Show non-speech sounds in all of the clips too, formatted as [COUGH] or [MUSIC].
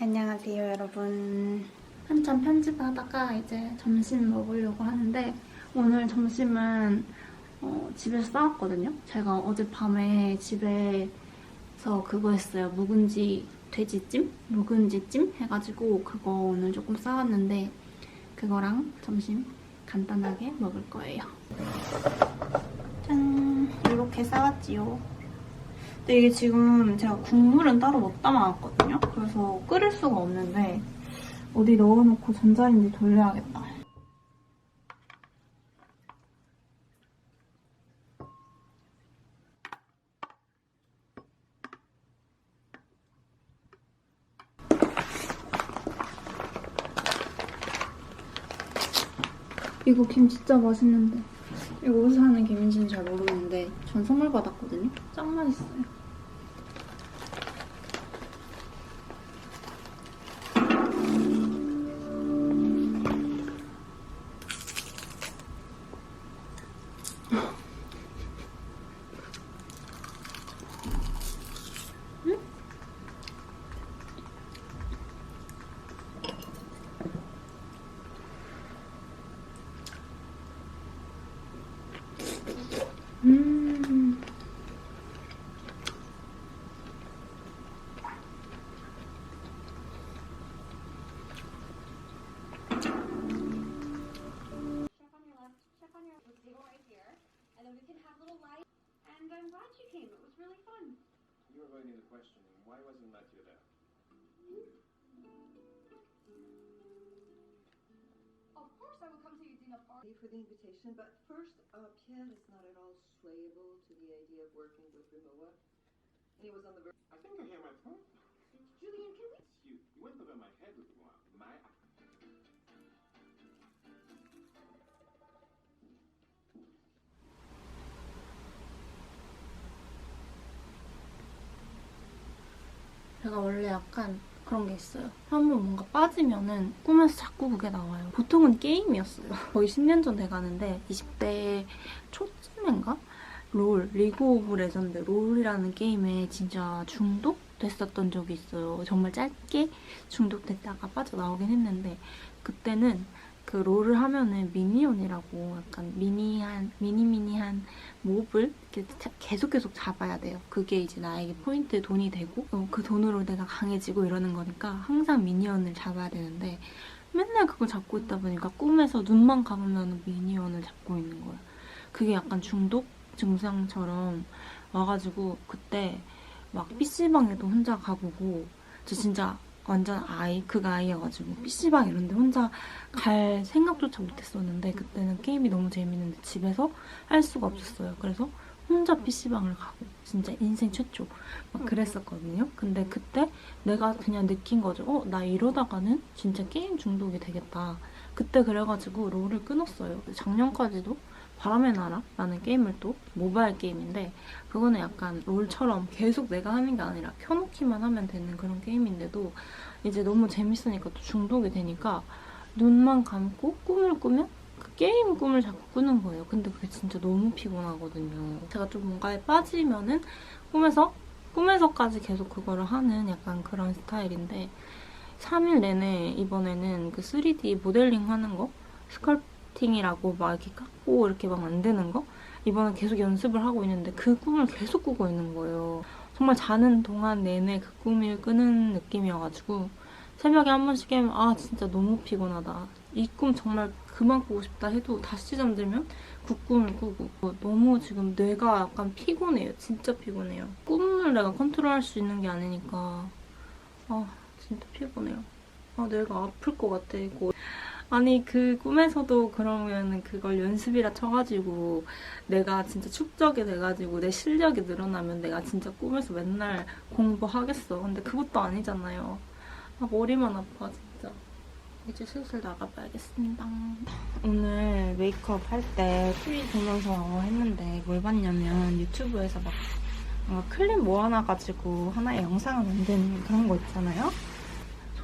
안녕하세요 여러분. 한참 편집하다가 이제 점심 먹으려고 하는데 오늘 점심은 어, 집에서 싸왔거든요. 제가 어젯밤에 집에서 그거 했어요. 묵은지 돼지찜? 묵은지찜? 해가지고 그거 오늘 조금 싸왔는데 그거랑 점심 간단하게 먹을 거예요. 짠! 이렇게 싸왔지요 근데 이게 지금 제가 국물은 따로 못 담아왔거든요. 그래서 끓일 수가 없는데 어디 넣어놓고 전자레인지 돌려야겠다. 이거 김 진짜 맛있는데 이거 어디서 하는 김인지는 잘 모르겠는데 전 선물 받았거든요. 짱 맛있어요. I'm glad you came. It was really fun. You avoiding the question. Why wasn't Matthew there? Of course, I will come to your dinner party. for the invitation, but first, uh, Pierre is not at all swayable to the idea of working with Rimowa. And he was on the verge. I think I hear my phone. 제가 원래 약간 그런 게 있어요. 한 번 뭔가 빠지면은 꿈에서 자꾸 그게 나와요. 보통은 게임이었어요. [LAUGHS] 거의 10년 전 돼가는데 20대 초쯤인가? 롤, 리그 오브 레전드 롤이라는 게임에 진짜 중독됐었던 적이 있어요. 정말 짧게 중독됐다가 빠져나오긴 했는데 그때는 그 롤을 하면은 미니온이라고 약간 미니한 미니미니한 몹을 계속 계속 잡아야 돼요. 그게 이제 나에게 포인트 돈이 되고 어, 그 돈으로 내가 강해지고 이러는 거니까 항상 미니언을 잡아야 되는데 맨날 그걸 잡고 있다 보니까 꿈에서 눈만 감으면 미니언을 잡고 있는 거야. 그게 약간 중독 증상처럼 와가지고 그때 막 PC방에도 혼자 가보고 저 진짜 완전 아이 그 아이여가지고 PC방 이런 데 혼자 갈 생각조차 못했었는데 그때는 게임이 너무 재밌는데 집에서 할 수가 없었어요. 그래서 혼자 PC방을 가고 진짜 인생 최초 막 그랬었거든요. 근데 그때 내가 그냥 느낀 거죠. 어, 나 이러다가는 진짜 게임 중독이 되겠다. 그때 그래가지고 롤을 끊었어요. 작년까지도 바람의 나라라는 게임을 또 모바일 게임인데 그거는 약간 롤처럼 계속 내가 하는 게 아니라 켜놓기만 하면 되는 그런 게임인데도 이제 너무 재밌으니까 또 중독이 되니까 눈만 감고 꿈을 꾸면 그 게임 꿈을 자꾸 꾸는 거예요. 근데 그게 진짜 너무 피곤하거든요. 제가 좀 뭔가에 빠지면은 꿈에서 꿈에서까지 계속 그거를 하는 약간 그런 스타일인데 3일 내내 이번에는 그 3D 모델링 하는 거 스컬프팅이라고 막 이렇게 깎고 이렇게 막 만드는 거 이번에 계속 연습을 하고 있는데 그 꿈을 계속 꾸고 있는 거예요. 정말 자는 동안 내내 그 꿈을 꾸는 느낌이어가지고 새벽에 한 번씩 깨면 아 진짜 너무 피곤하다. 이 꿈 정말 그만 꾸고 싶다 해도 다시 잠들면 그 꿈을 꾸고 너무 지금 뇌가 약간 피곤해요. 진짜 피곤해요. 꿈을 내가 컨트롤할 수 있는 게 아니니까 아 진짜 피곤해요. 아 뇌가 아플 것 같아 이거. 아니 그 꿈에서도 그러면 그걸 연습이라 쳐가지고 내가 진짜 축적이 돼가지고 내 실력이 늘어나면 내가 진짜 꿈에서 맨날 공부하겠어. 근데 그것도 아니잖아요. 아 머리만 아파 진짜. 이제 슬슬 나가봐야겠습니다. 오늘 메이크업 할 때 TV 보면서 했는데 뭘 봤냐면 유튜브에서 막 클립 모아놔가지고 하나의 영상을 만드는 그런 거 있잖아요.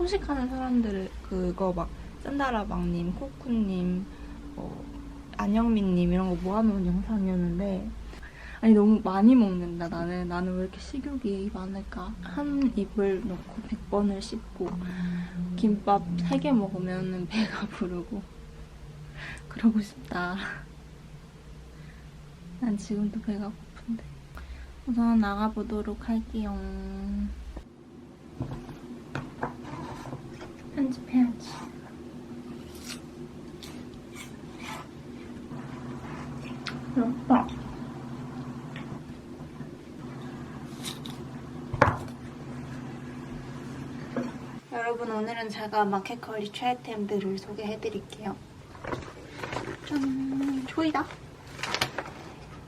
소식하는 사람들 그거 막 짠다라방님, 코쿠님, 뭐 안영민님 이런 거 모아놓은 영상이었는데 아니 너무 많이 먹는다 나는. 나는 왜 이렇게 식욕이 많을까? 한 입을 넣고 100번을 씹고 김밥 3개 먹으면 배가 부르고 그러고 싶다. 난 지금도 배가 고픈데. 우선 나가보도록 할게요 편집해야지 배고파 여러분 오늘은 제가 마켓컬리 최애템들을 소개해드릴게요. 짠! 초이다.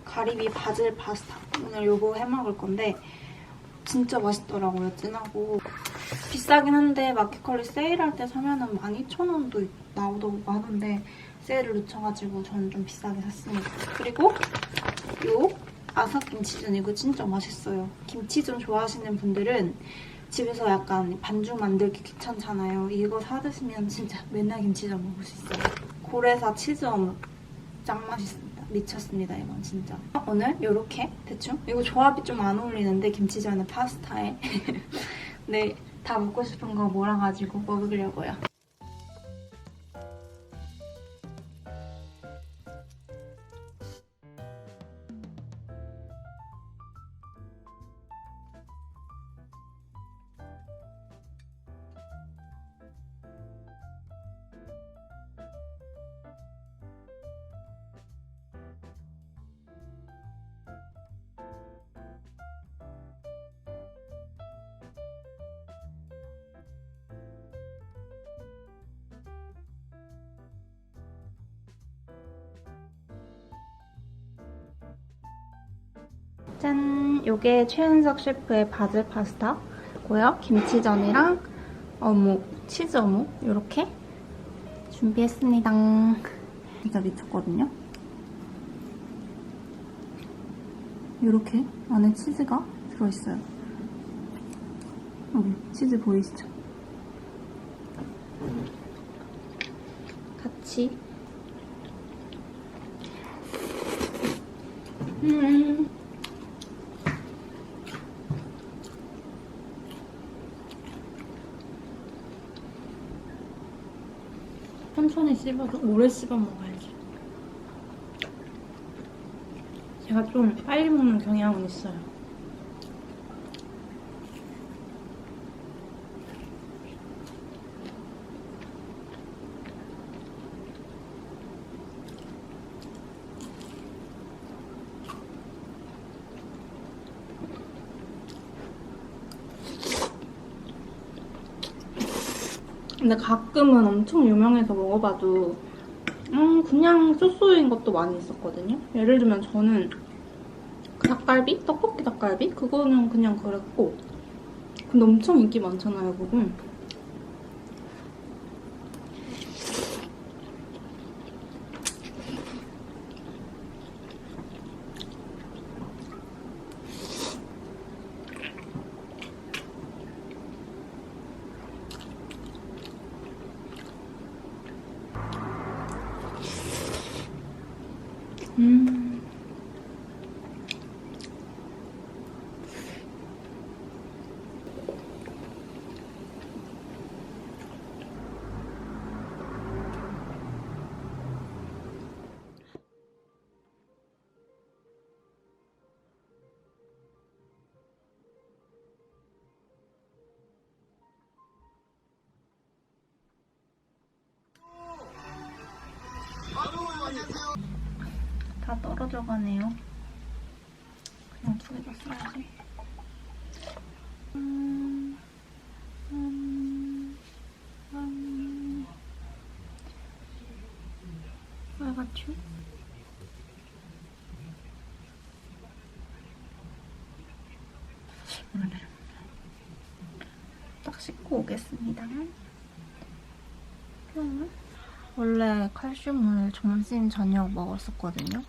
가리비 바질 파스타. 오늘 요거 해먹을 건데 진짜 맛있더라고요. 진하고 비싸긴 한데 마켓컬리 세일할 때 사면 은 12,000원도 나오더라고 하는데 세일을 놓쳐가지고 저는 좀 비싸게 샀습니다. 그리고 요 아삭 김치전 이거 진짜 맛있어요. 김치전 좋아하시는 분들은 집에서 약간 반죽 만들기 귀찮잖아요. 이거 사드시면 진짜 맨날 김치전 먹을 수 있어요. 고래사 치즈 어묵 짱 맛있습니다. 미쳤습니다, 이건 진짜. 오늘 이렇게 대충 이거 조합이 좀 안 어울리는데 김치전에 파스타에 [LAUGHS] 네, 다 먹고 싶은 거 몰아가지고 먹으려고요. 짠! 요게 최은석 셰프의 바질 파스타고요. 김치전이랑 어묵, 치즈 어묵 이렇게 준비했습니다. 진짜 미쳤거든요. 이렇게 안에 치즈가 들어있어요. 여기 치즈 보이시죠? 같이 씹어도 오래 씹어 먹어야지. 제가 좀 빨리 먹는 경향은 있어요. 근데 가끔은 엄청 유명해서 먹어봐도 음 그냥 쏘쏘인 것도 많이 있었거든요. 예를 들면 저는 그 닭갈비? 떡볶이 닭갈비? 그거는 그냥 그랬고 근데 엄청 인기 많잖아요, 그거. 다 떨어져 가네요. 그냥 두 개 다 써야지. 음? 오늘 딱 씻고 오겠습니다. 음. 원래 칼슘을 점심 저녁 먹었었거든요.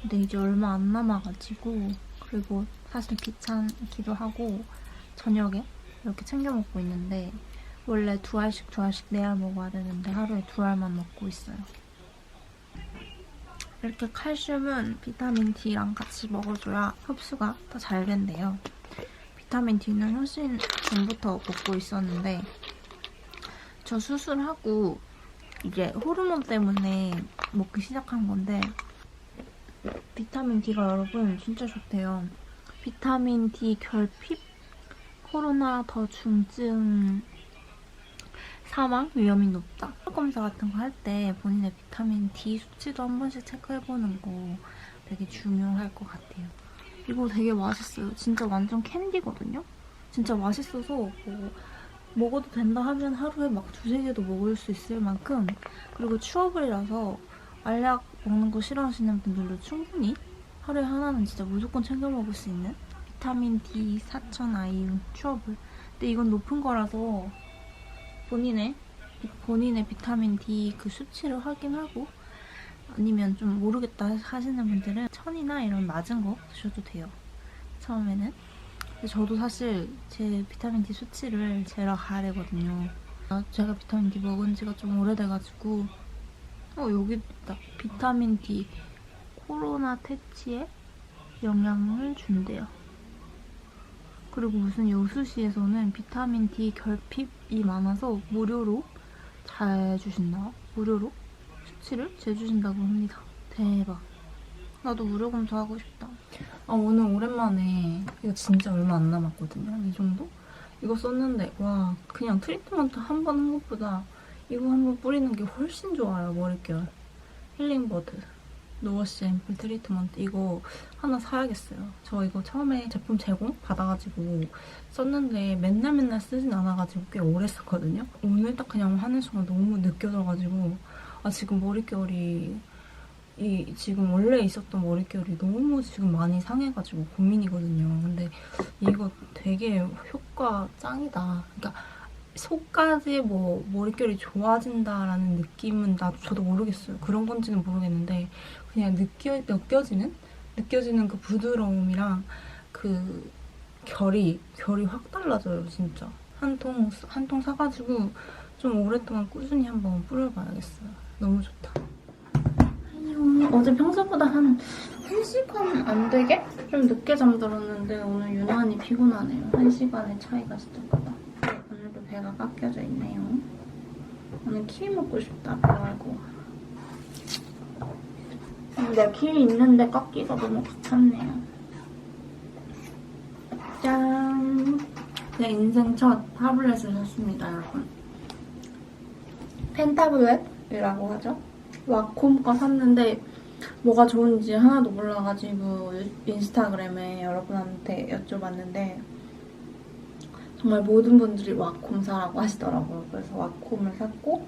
근데 이제 얼마 안 남아가지고 그리고 사실 귀찮기도 하고 저녁에 이렇게 챙겨 먹고 있는데 원래 두 알씩 두 알씩 네 알 먹어야 되는데 하루에 두 알만 먹고 있어요. 이렇게 칼슘은 비타민 D랑 같이 먹어줘야 흡수가 더 잘 된대요. 비타민 D는 훨씬 전부터 먹고 있었는데 저 수술하고 이제 호르몬 때문에 먹기 시작한 건데 비타민 D가 여러분 진짜 좋대요. 비타민 D 결핍, 코로나 더 중증 사망 위험이 높다. 검사 같은 거 할 때 본인의 비타민 D 수치도 한 번씩 체크해보는 거 되게 중요할 것 같아요. 이거 되게 맛있어요. 진짜 완전 캔디거든요? 진짜 맛있어서 뭐 먹어도 된다 하면 하루에 막 두세 개도 먹을 수 있을 만큼 그리고 추워버리라서 알약 먹는 거 싫어하시는 분들도 충분히 하루에 하나는 진짜 무조건 챙겨 먹을 수 있는 비타민 D 4000 아이유 추워볼 근데 이건 높은 거라서 본인의 본인의 비타민 D 그 수치를 확인하고 아니면 좀 모르겠다 하시는 분들은 천이나 이런 낮은 거 드셔도 돼요. 처음에는. 근데 저도 사실 제 비타민 D 수치를 재러 가야 되거든요. 아, 제가 비타민 D 먹은 지가 좀 오래돼가지고 어 여기 있다. 비타민 D 코로나 퇴치에 영향을 준대요. 그리고 무슨 여수시에서는 비타민 D 결핍이 많아서 무료로 잘 주신다. 무료로 수치를 재주신다고 합니다. 대박. 나도 무료 검사하고 싶다. 아, 오늘 오랜만에 이거 진짜 얼마 안 남았거든요. 이 정도? 이거 썼는데 와 그냥 트리트먼트 한 번 한 것보다 이거 한번 뿌리는 게 훨씬 좋아요. 머릿결. 힐링버드. 노워시 앰플 트리트먼트 이거 하나 사야겠어요. 저 이거 처음에 제품 제공 받아가지고 썼는데 맨날 맨날 쓰진 않아가지고 꽤 오래 썼거든요. 오늘 딱 그냥 하는 순간 너무 느껴져가지고 아 지금 머릿결이 이 지금 원래 있었던 머릿결이 너무 지금 많이 상해가지고 고민이거든요. 근데 이거 되게 효과 짱이다. 그러니까 속까지 뭐 머릿결이 좋아진다라는 느낌은 나 저도 모르겠어요. 그런 건지는 모르겠는데 그냥 느껴 느껴지는 느껴지는 그 부드러움이랑 그 결이 결이 확 달라져요 진짜 한 통 한 통 사가지고 좀 오랫동안 꾸준히 한번 뿌려봐야겠어요. 너무 좋다. 안녕. 어제 평소보다 한 1시간 안 되게 좀 늦게 잠들었는데 오늘 유난히 피곤하네요. 1시간의 차이가 진짜 크다. 배가 깎여져 있네요. 오늘 키위 먹고 싶다. 배알고. 근데 키위 있는데 깎기가 너무 귀찮네요. 짠! 제 인생 첫 타블렛을 샀습니다, 여러분. 펜타블렛이라고 하죠. 와콤 거 샀는데 뭐가 좋은지 하나도 몰라가지고 인스타그램에 여러분한테 여쭤봤는데 정말 모든 분들이 와콤 사라고 하시더라고요. 그래서 와콤을 샀고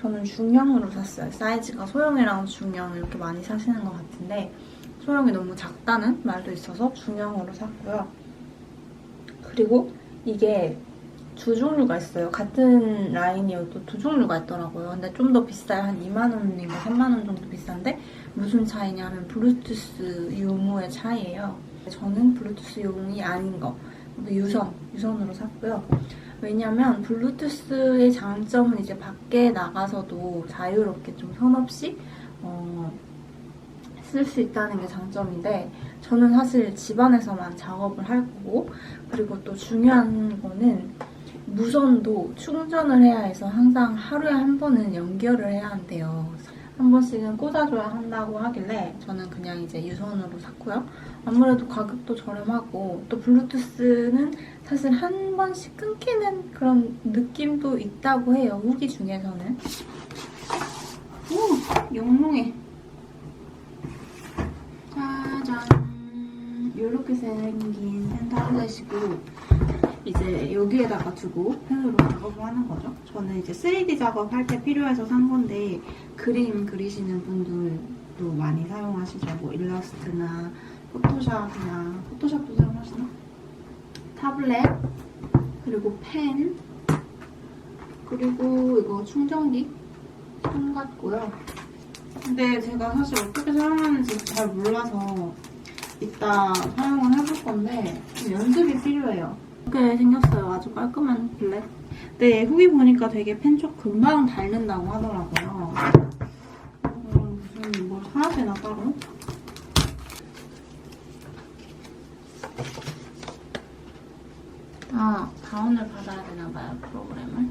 저는 중형으로 샀어요. 사이즈가 소형이랑 중형 이렇게 많이 사시는 것 같은데 소형이 너무 작다는 말도 있어서 중형으로 샀고요. 그리고 이게 두 종류가 있어요. 같은 라인이어도 두 종류가 있더라고요. 근데 좀 더 비싸요. 한 2만 원인가 3만 원 정도 비싼데 무슨 차이냐면 블루투스 용어의 차이예요. 저는 블루투스 용이 아닌 거. 유선, 유선으로 샀고요. 왜냐면 블루투스의 장점은 이제 밖에 나가서도 자유롭게 좀 선 없이 어, 쓸 수 있다는 게 장점인데 저는 사실 집안에서만 작업을 할 거고 그리고 또 중요한 거는 무선도 충전을 해야 해서 항상 하루에 한 번은 연결을 해야 한대요. 한 번씩은 꽂아줘야 한다고 하길래 저는 그냥 이제 유선으로 샀고요. 아무래도 가격도 저렴하고 또 블루투스는 사실 한 번씩 끊기는 그런 느낌도 있다고 해요. 후기 중에서는. 오! 영롱해. 짜잔. 이렇게 생긴 펜타블렛이고 이제 여기에다가 두고 펜으로 작업을 하는 거죠. 저는 이제 3D 작업할 때 필요해서 산 건데 그림 그리시는 분들도 많이 사용하시죠. 뭐 일러스트나 포토샵이나 포토샵도 사용하시나? 타블렛 그리고 펜 그리고 이거 충전기 펜 같고요. 근데 제가 사실 어떻게 사용하는지 잘 몰라서 이따 사용을 해볼 건데 좀 연습이 필요해요. 이렇게 생겼어요. 아주 깔끔한 블랙. 네, 후기 보니까 되게 펜촉 금방 닳는다고 하더라고요. 음, 뭘 하나 되나 따로? 아, 다운을 받아야 되나 봐요, 프로그램을.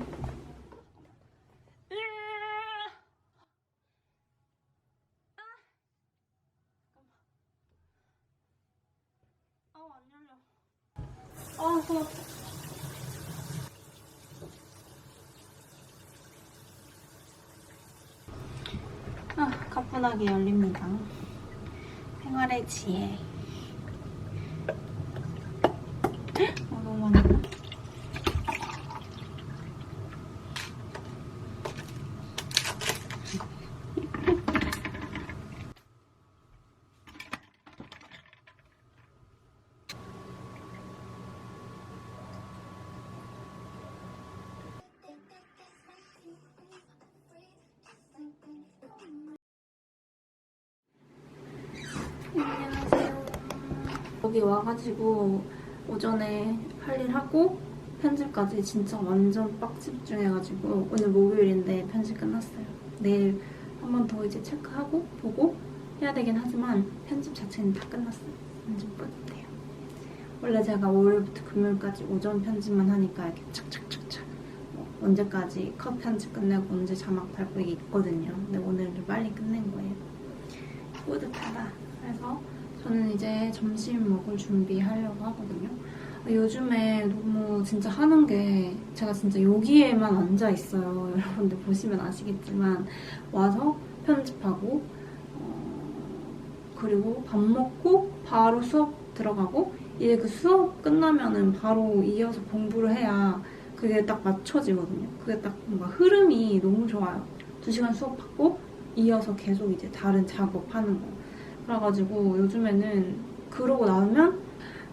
아우, 안 열려. 아, 손 아파. 아, 가뿐하게 열립니다. 생활의 지혜. 어, 너무 많이 와가지고 오전에 할 일 하고 편집까지 진짜 완전 빡 집중해가지고 오늘 목요일인데 편집 끝났어요. 내일 한 번 더 이제 체크하고 보고 해야 되긴 하지만 편집 자체는 다 끝났어요. 완전 뿌듯해요. 원래 제가 월요일부터 금요일까지 오전 편집만 하니까 이렇게 착착착착 뭐 언제까지 컷 편집 끝내고 언제 자막 달고 이게 있거든요. 근데 오늘은 좀 빨리 끝낸 거예요. 뿌듯하다. 그래서 저는 이제 점심 먹을 준비하려고 하거든요. 요즘에 너무 진짜 하는 게 제가 진짜 여기에만 앉아 있어요. [LAUGHS] 여러분들 보시면 아시겠지만 와서 편집하고 어, 그리고 밥 먹고 바로 수업 들어가고 이제 그 수업 끝나면은 바로 이어서 공부를 해야 그게 딱 맞춰지거든요. 그게 딱 뭔가 흐름이 너무 좋아요. 두 시간 수업 받고 이어서 계속 이제 다른 작업하는 거. 그래가지고 요즘에는 그러고 나면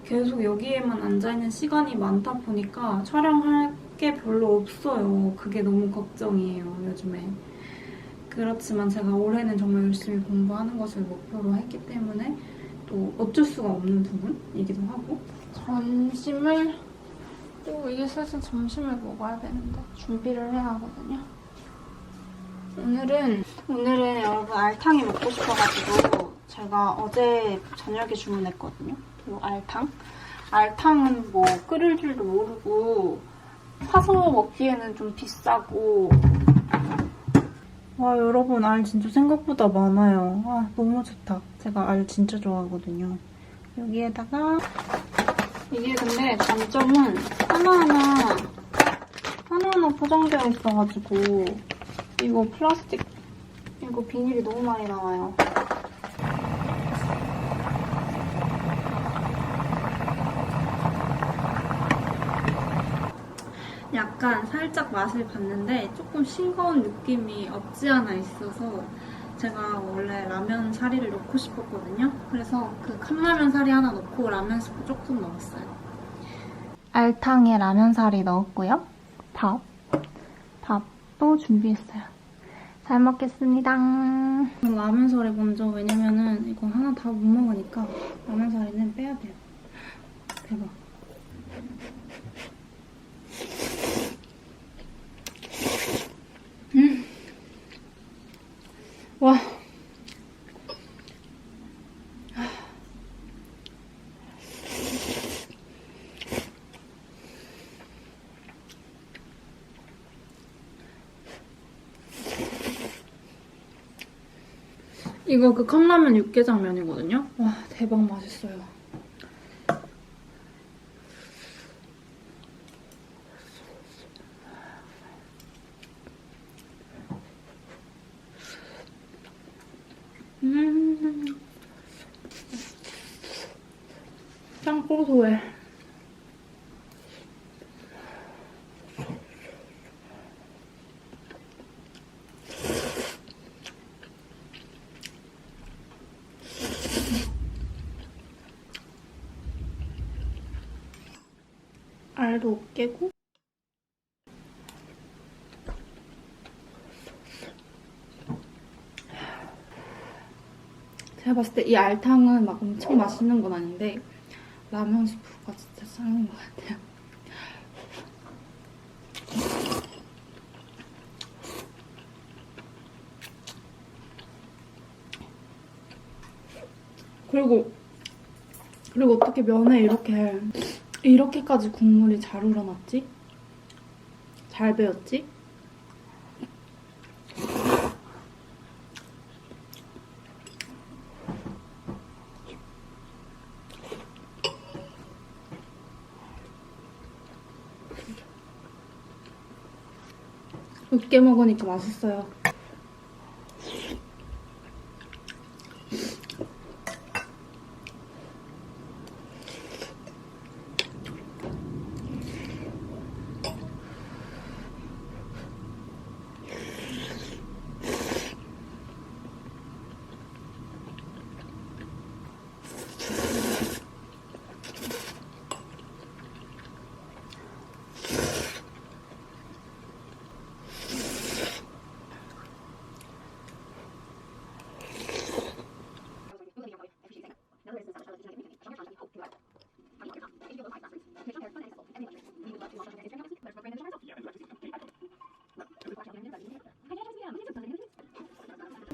계속 여기에만 앉아있는 시간이 많다 보니까 촬영할 게 별로 없어요. 그게 너무 걱정이에요, 요즘에. 그렇지만 제가 올해는 정말 열심히 공부하는 것을 목표로 했기 때문에 또 어쩔 수가 없는 부분이기도 하고 점심을 또 이게 슬슬 점심을 먹어야 되는데 준비를 해야 하거든요. 오늘은 오늘은 여러분 알탕이 먹고 싶어가지고 제가 어제 저녁에 주문했거든요. 이 알탕. 알탕은 뭐 끓일 줄도 모르고 사서 먹기에는 좀 비싸고 와 여러분 알 진짜 생각보다 많아요. 아 너무 좋다. 제가 알 진짜 좋아하거든요. 여기에다가 이게 근데 단점은 하나하나 하나하나 포장되어 있어가지고 이거 플라스틱 이거 비닐이 너무 많이 나와요. 약간 살짝 맛을 봤는데 조금 싱거운 느낌이 없지 않아 있어서 제가 원래 라면 사리를 넣고 싶었거든요. 그래서 그 컵라면 사리 하나 넣고 라면 스프 조금 넣었어요. 알탕에 라면 사리 넣었고요. 밥. 밥도 준비했어요. 잘 먹겠습니다. 라면 사리 먼저 왜냐면은 이거 하나 다 못 먹으니까 라면 사리는 빼야 돼요. 대박. 와. 이거 그 컵라면 육개장면이거든요. 와 대박 맛있어요. 음. 짱 고소해. 알도 깨고 제가 봤을 때 이 알탕은 막 엄청 맛있는 건 아닌데 라면 스프가 진짜 짱인 것 같아요. 그리고 그리고 어떻게 면에 이렇게 이렇게까지 국물이 잘 우러났지? 잘 배웠지? 으깨 먹으니까 맛있어요.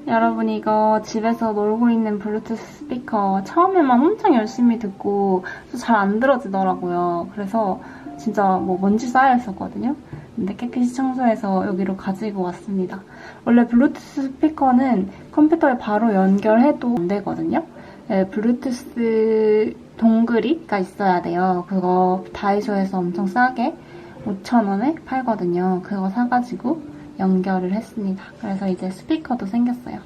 여러분 이거 집에서 놀고 있는 블루투스 스피커 처음에만 엄청 열심히 듣고 잘 안 들어지더라고요. 그래서 진짜 뭐 먼지 쌓여 있었거든요. 근데 깨끗이 청소해서 여기로 가지고 왔습니다. 원래 블루투스 스피커는 컴퓨터에 바로 연결해도 안 되거든요. 네, 블루투스 동그리가 있어야 돼요. 그거 다이소에서 엄청 싸게 5,000원에 팔거든요. 그거 사가지고 연결을 했습니다. 그래서 이제 스피커도 생겼어요.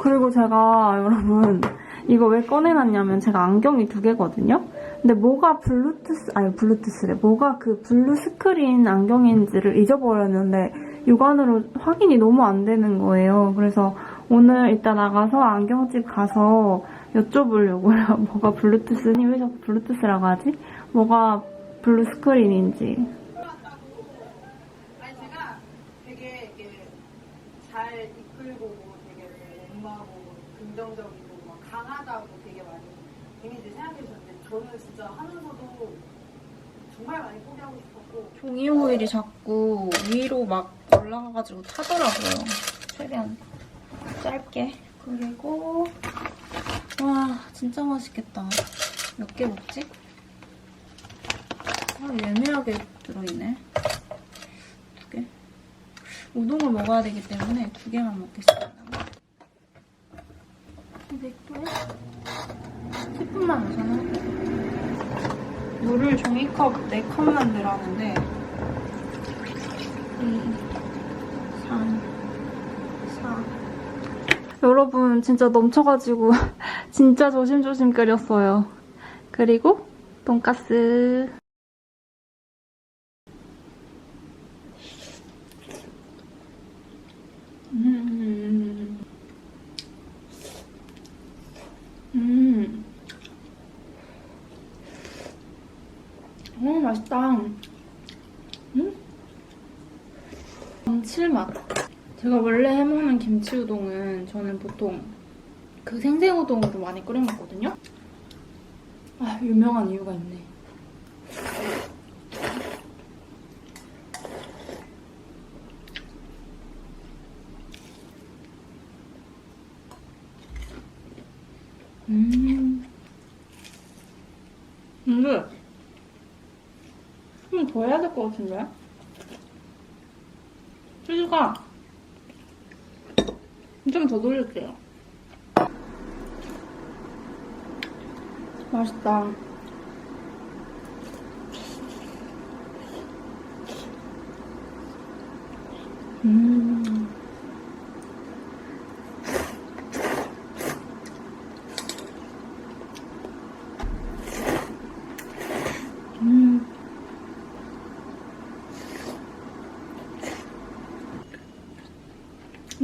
그리고 제가 여러분 이거 왜 꺼내놨냐면 제가 안경이 두 개거든요. 근데 뭐가 블루투스 아니 블루투스래 뭐가 그 블루 스크린 안경인지를 잊어버렸는데 육안으로 확인이 너무 안 되는 거예요. 그래서 오늘 이따 나가서 안경집 가서 여쭤보려고요. [LAUGHS] 뭐가 블루투스, 아니 왜 자꾸 블루투스라고 하지? 뭐가 블루 스크린인지. 아니 제가 되게 이렇게 뭐 되게 엄마고 긍정적이고 막 강하다고 되게 많이 재밌게 생각해 주셨는데 저는 진짜 하면서도 정말 많이 포기하고 싶었고 종이 호일이 자꾸 위로 막 올라가가지고 타더라고요. 최대한 짧게. 그리고 와 진짜 맛있겠다. 몇 개 먹지? 아 예매하게 들어있네. 우동을 먹어야 되기 때문에 두 개만 먹겠습니다. 200도에 10분만 우선 물을 종이컵 4컵만 들었는데. 2, 3, 4 여러분 진짜 넘쳐가지고 [LAUGHS] 진짜 조심조심 끓였어요. 그리고 돈가스 맛있다. 음? 감칠맛. 제가 원래 해먹는 김치 우동은 저는 보통 그 생생 우동으로 많이 끓여 먹거든요. 아, 유명한 이유가 있네. 음. 근데 좀 더 해야 될 것 같은데? 치즈가 좀 더 돌릴게요. 맛있다. 음. 음.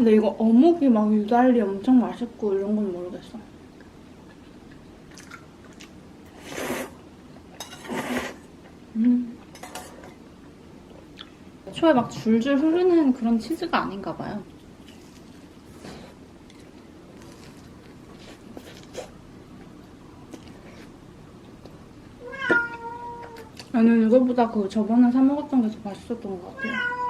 근데 이거 어묵이 막 유달리 엄청 맛있고 이런 건 모르겠어. 음. 초에 막 줄줄 흐르는 그런 치즈가 아닌가 봐요. 나는 이거보다 그 저번에 사 먹었던 게 더 맛있었던 것 같아요.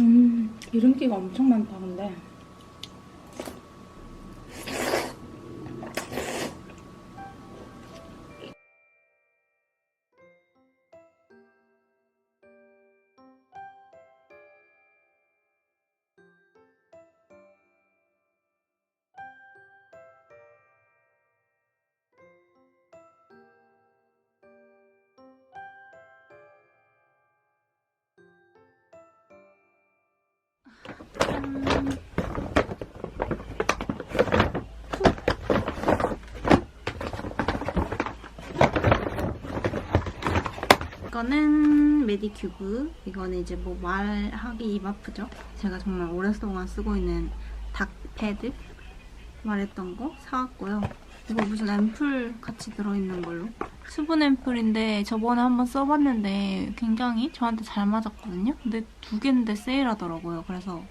음, 기름기가 엄청 많다, 이거는 메디큐브. 이거는 이제 뭐 말하기 입 아프죠? 제가 정말 오랫동안 쓰고 있는 닥패드 말했던 거 사왔고요. 이거 무슨 앰플 같이 들어있는 걸로. 수분 앰플인데 저번에 한번 써봤는데 굉장히 저한테 잘 맞았거든요. 근데 두 개인데 세일하더라고요. 그래서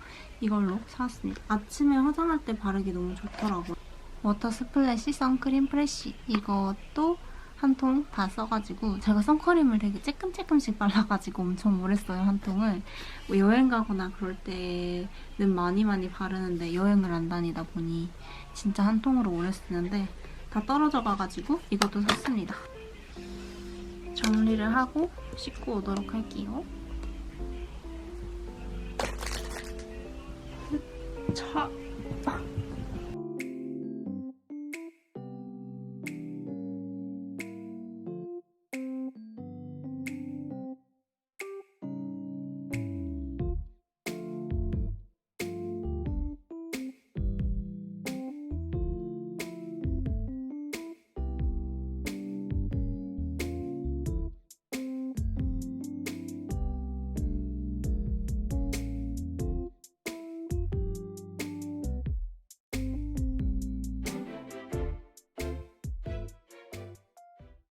이걸로 사왔습니다. 아침에 화장할 때 바르기 너무 좋더라고요. 워터 스플래시 선크림 프레쉬. 이것도 한 통 다 써가지고 제가 선크림을 되게 쬐끔쬐끔씩 발라가지고 엄청 오래 써요 한 통을 뭐 여행 가거나 그럴 때는 많이 많이 바르는데 여행을 안 다니다 보니 진짜 한 통으로 오래 쓰는데 다 떨어져 가가지고 이것도 샀습니다 정리를 하고 씻고 오도록 할게요. 차